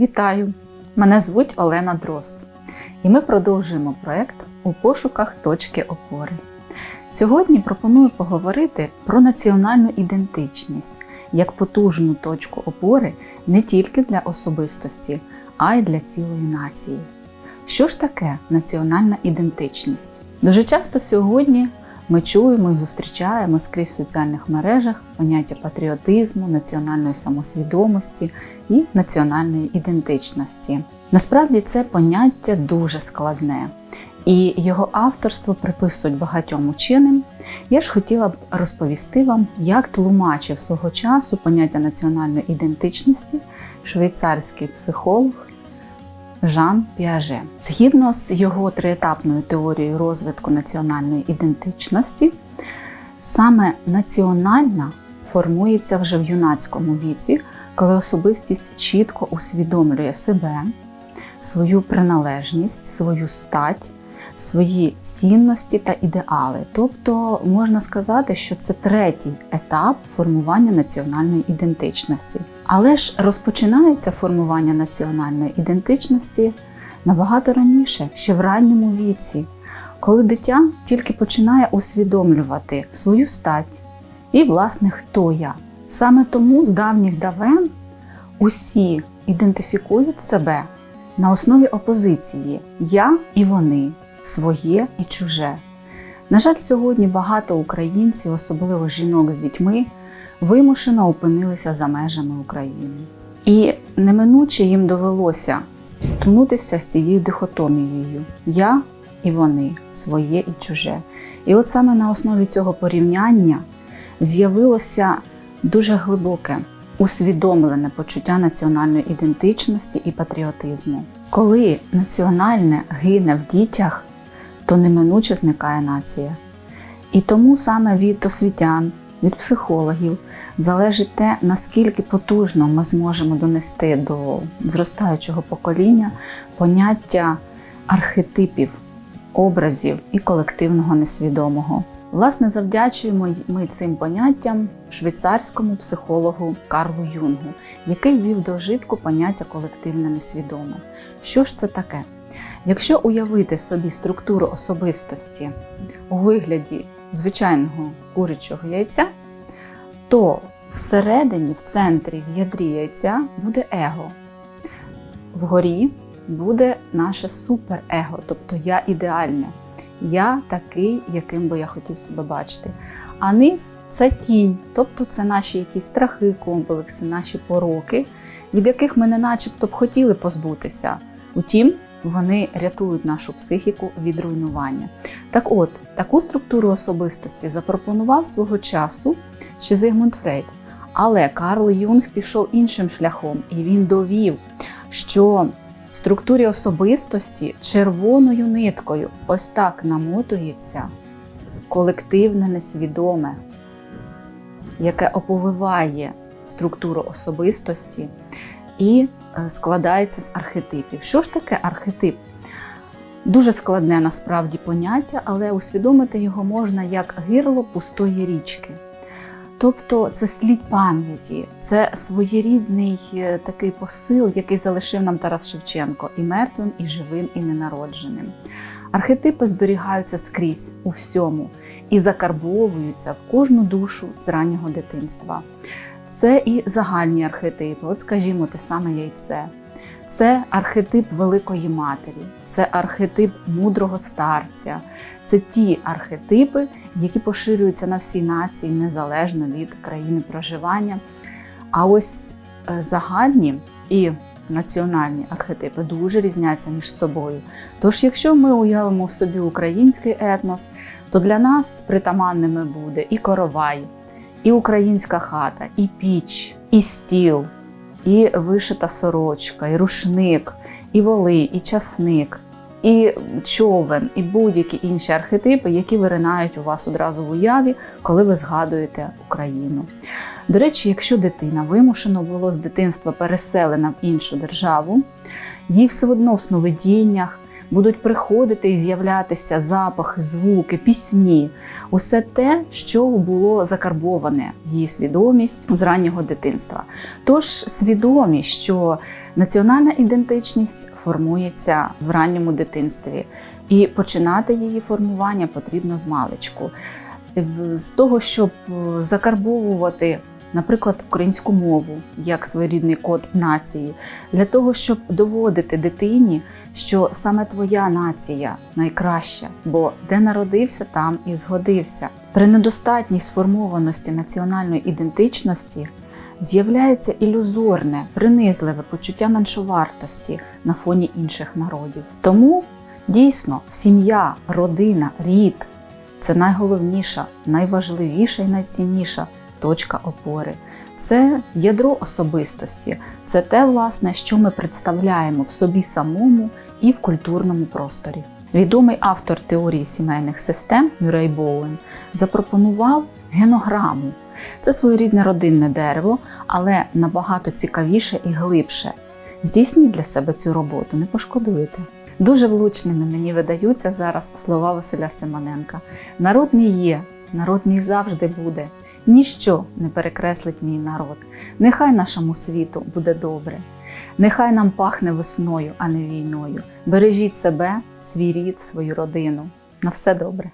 Вітаю! Мене звуть Олена Дрозд, і ми продовжуємо проект у пошуках точки опори. Сьогодні пропоную поговорити про національну ідентичність як потужну точку опори не тільки для особистості, а й для цілої нації. Що ж таке національна ідентичність? Дуже часто сьогодні ми чуємо і зустрічаємо скрізь в соціальних мережах поняття патріотизму, національної самосвідомості і національної ідентичності. Насправді це поняття дуже складне, і його авторство приписують багатьом ученим. Я ж хотіла б розповісти вам, як тлумачив свого часу поняття національної ідентичності швейцарський психолог Жан Піаже. Згідно з його триетапною теорією розвитку національної ідентичності, саме національна формується вже в юнацькому віці, коли особистість чітко усвідомлює себе, свою приналежність, свою стать, свої цінності та ідеали. Тобто можна сказати, що це третій етап формування національної ідентичності. Але ж розпочинається формування національної ідентичності набагато раніше, ще в ранньому віці, коли дитя тільки починає усвідомлювати свою стать і, власне, хто я. Саме тому з давніх давен усі ідентифікують себе на основі опозиції Я і вони, своє і чуже. На жаль, сьогодні багато українців, особливо жінок з дітьми, вимушено опинилися за межами України. І неминуче їм довелося стикнутися з цією дихотомією Я і вони, своє і чуже. І от саме на основі цього порівняння з'явилося дуже глибоке, усвідомлене почуття національної ідентичності і патріотизму. Коли національне гине в дітях, то неминуче зникає нація. І тому саме від освітян, від психологів залежить те, наскільки потужно ми зможемо донести до зростаючого покоління поняття архетипів, образів і колективного несвідомого. Власне, завдячуємо ми цим поняттям швейцарському психологу Карлу Юнгу, який ввів до вжитку поняття колективне несвідоме. Що ж це таке? Якщо уявити собі структуру особистості у вигляді звичайного курячого яйця, то всередині, в центрі, в ядрі яйця буде его. Вгорі буде наше суперего, тобто я ідеальне. Я такий, яким би я хотів себе бачити. А низ це тінь, тобто це наші якісь страхи, комплекси, наші пороки, від яких ми не начебто б хотіли позбутися. Утім, вони рятують нашу психіку від руйнування. Так от, таку структуру особистості запропонував свого часу ще Зигмунд Фрейд. Але Карл Юнг пішов іншим шляхом, і він довів, що в структурі особистості червоною ниткою ось так намотується колективне несвідоме, яке оповиває структуру особистості і складається з архетипів. Що ж таке архетип? Дуже складне насправді поняття, але усвідомити його можна як гирло пустої річки. Тобто це слід пам'яті, це своєрідний е, такий посил, який залишив нам Тарас Шевченко і мертвим, і живим, і ненародженим. Архетипи зберігаються скрізь у всьому і закарбовуються в кожну душу з раннього дитинства. Це і загальні архетипи, от скажімо, те саме яйце. Це архетип Великої Матері, це архетип мудрого старця, це ті архетипи, які поширюються на всі нації незалежно від країни проживання. А ось е, загальні і національні архетипи дуже різняться між собою. Тож, якщо ми уявимо собі український етнос, то для нас притаманними буде і коровай, і українська хата, і піч, і стіл, і вишита сорочка, і рушник, і воли, і часник, і човен, і будь-які інші архетипи, які виринають у вас одразу в уяві, коли ви згадуєте Україну. До речі, якщо дитина вимушено було з дитинства переселена в іншу державу, їй все одно в сновидіннях будуть приходити і з'являтися запахи, звуки, пісні, усе те, що було закарбоване в її свідомість з раннього дитинства. Тож свідомість, що Національна ідентичність формується в ранньому дитинстві, і починати її формування потрібно з маличку. З того, щоб закарбовувати, наприклад, українську мову як своєрідний код нації, для того, щоб доводити дитині, що саме твоя нація найкраща, бо де народився, там і згодився. При недостатній сформованості національної ідентичності з'являється ілюзорне, принизливе почуття меншовартості на фоні інших народів. Тому дійсно сім'я, родина, рід це найголовніша, найважливіша і найцінніша точка опори. Це ядро особистості, це те, власне, що ми представляємо в собі самому і в культурному просторі. Відомий автор теорії сімейних систем Мюррей Боуен запропонував генограму. Це своєрідне родинне дерево, але набагато цікавіше і глибше. Здійсніть для себе цю роботу, не пошкодуєте. Дуже влучними мені видаються зараз слова Василя Симоненка. Народ мій є, народ мій завжди буде. Ніщо не перекреслить мій народ. Нехай нашому світу буде добре. Нехай нам пахне весною, а не війною. Бережіть себе, свій рід, свою родину. На все добре.